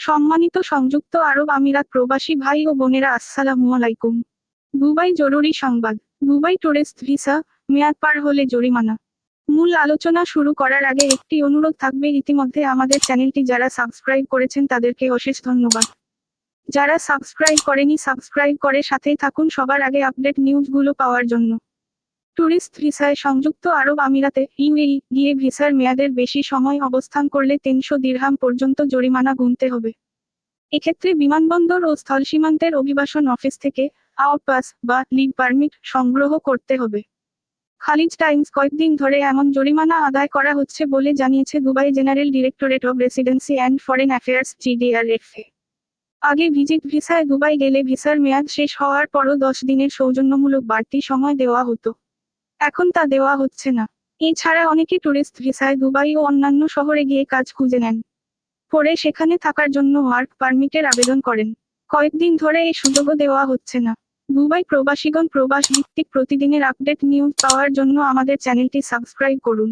সম্মানিত সংযুক্ত আরব আমিরাত প্রবাসী ভাই ও বোনেরা, আসসালামু আলাইকুম। দুবাই জরুরি সংবাদ। দুবাই টুরিস্ট ভিসা, মেয়াদ পার হলে জরিমানা। মূল আলোচনা শুরু করার আগে একটি অনুরোধ থাকবে, ইতিমধ্যে আমাদের চ্যানেলটি যারা সাবস্ক্রাইব করেছেন তাদেরকে অশেষ ধন্যবাদ। যারা সাবস্ক্রাইব করেনি, সাবস্ক্রাইব করে সাথেই থাকুন, সবার আগে আপডেট নিউজগুলো পাওয়ার জন্য। ট্যুরিস্ট ভিসায় সংযুক্ত আরব আমিরাতে ইউএই গিয়ে ভিসার মেয়াদের বেশি সময় অবস্থান করলে তিনশো দিরহাম পর্যন্ত জরিমানা গুনতে হবে। এক্ষেত্রে বিমানবন্দর ও স্থল সীমান্তের অভিবাসন অফিস থেকে আউটপাস বা লিভ পারমিট সংগ্রহ করতে হবে। খালিজ টাইমস কয়েকদিন ধরে এমন জরিমানা আদায় করা হচ্ছে বলে জানিয়েছে Dubai general directorate of residency and foreign affairs GDRFA আগে ভিজিট ভিসায় দুবাই গেলে ভিসার মেয়াদ শেষ হওয়ার পরও দশ দিনের সৌজন্যমূলক বাড়তি সময় দেওয়া হতো। এখন তা দেওয়া হচ্ছে না। এছাড়া অনেকে ট্যুরিস্ট ভিসায় দুবাই ও অন্যান্য শহরে গিয়ে কাজ খুঁজে নেন। পরে সেখানে থাকার জন্য ওয়ার্ক পারমিটের আবেদন করেন। কয়েকদিন ধরে এই সুযোগও দেওয়া হচ্ছে না। দুবাই প্রবাসীগণ প্রবাস ভিত্তিক প্রতিদিনের আপডেট নিউজ পাওয়ার জন্য আমাদের চ্যানেলটি সাবস্ক্রাইব করুন।